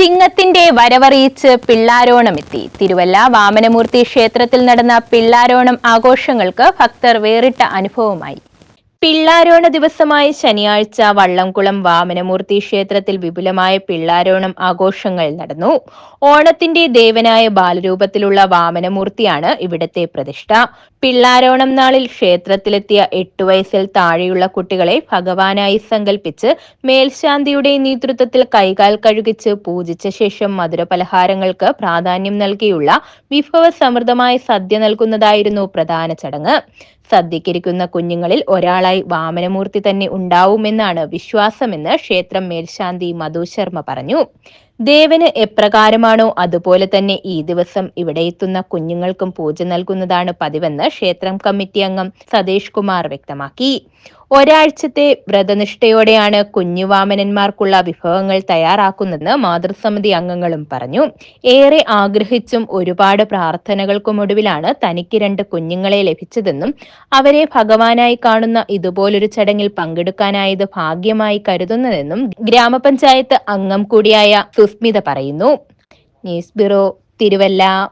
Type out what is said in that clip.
ചിങ്ങത്തിന്റെ വരവറിയിച്ച് പിള്ളാരോണമെത്തി. തിരുവല്ല വാമനമൂർത്തി ക്ഷേത്രത്തിൽ നടന്ന പിള്ളാരോണം ആഘോഷങ്ങൾക്ക് ഭക്തർ വേറിട്ട അനുഭവമായി പിള്ളാരോണ ദിവസമായ ശനിയാഴ്ച വള്ളംകുളം വാമനമൂർത്തി ക്ഷേത്രത്തിൽ വിപുലമായ പിള്ളാരോണം ആഘോഷങ്ങൾ നടന്നു. ഓണത്തിന്റെ ദേവനായ ബാലരൂപത്തിലുള്ള വാമനമൂർത്തിയാണ് ഇവിടത്തെ പ്രതിഷ്ഠ. പിള്ളാരോണം നാളിൽ ക്ഷേത്രത്തിലെത്തിയ എട്ടു വയസ്സിൽ താഴെയുള്ള കുട്ടികളെ ഭഗവാനായി സങ്കല്പിച്ച് മേൽശാന്തിയുടെ നേതൃത്വത്തിൽ കൈകാൽ കഴുകിച്ച് പൂജിച്ച ശേഷം മധുരപലഹാരങ്ങൾക്ക് പ്രാധാന്യം നൽകിയുള്ള വിഭവ സമൃദ്ധമായ സദ്യ നൽകുന്നതായിരുന്നു പ്രധാന ചടങ്ങ്. സദ്യക്കിരിക്കുന്ന കുഞ്ഞുങ്ങളിൽ ഒരാളായി വാമനമൂർത്തി തന്നെ ഉണ്ടാവുമെന്നാണ് വിശ്വാസമെന്ന് ക്ഷേത്രം മേൽശാന്തി മധു ശർമ്മ പറഞ്ഞു. ദേവന് എപ്രകാരമാണോ അതുപോലെ തന്നെ ഈ ദിവസം ഇവിടെ എത്തുന്ന കുഞ്ഞുങ്ങൾക്കും പൂജ നൽകുന്നതാണ് പതിവെന്ന് ക്ഷേത്രം കമ്മിറ്റി അംഗം സതീഷ് കുമാർ വ്യക്തമാക്കി. ഒരാഴ്ചത്തെ വ്രതനിഷ്ഠയോടെയാണ് കുഞ്ഞുവാമനന്മാർക്കുള്ള വിഭവങ്ങൾ തയ്യാറാക്കുന്നതെന്ന് മാതൃസമിതി അംഗങ്ങളും പറഞ്ഞു. ഏറെ ആഗ്രഹിച്ചും ഒരുപാട് പ്രാർത്ഥനകൾക്കുമൊടുവിലാണ് തനിക്ക് രണ്ട് കുഞ്ഞുങ്ങളെ ലഭിച്ചതെന്നും അവരെ ഭഗവാനായി കാണുന്ന ഇതുപോലൊരു ചടങ്ങിൽ പങ്കെടുക്കാനായത് ഭാഗ്യമായി കരുതുന്നതെന്നും ഗ്രാമപഞ്ചായത്ത് അംഗം കൂടിയായ സുസ്മിത പറയുന്നു. News bureau Thiruvalla.